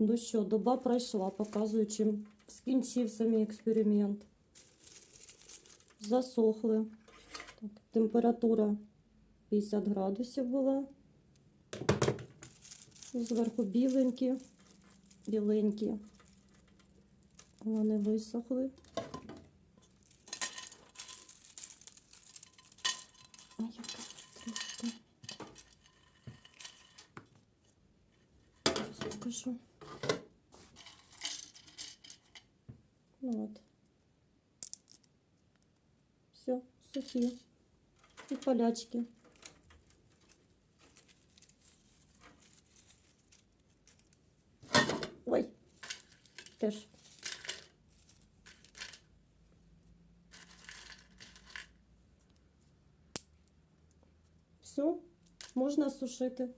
Ну що, доба пройшла, показую, чим скінчився мій експеримент. Засохли. Так, температура 50 градусів була. Зверху біленькі, біленькі. Вони висохли. А яка. Покажу. Ну от. Все, сухі. І полячки. Ой, теж. Все, можна сушити.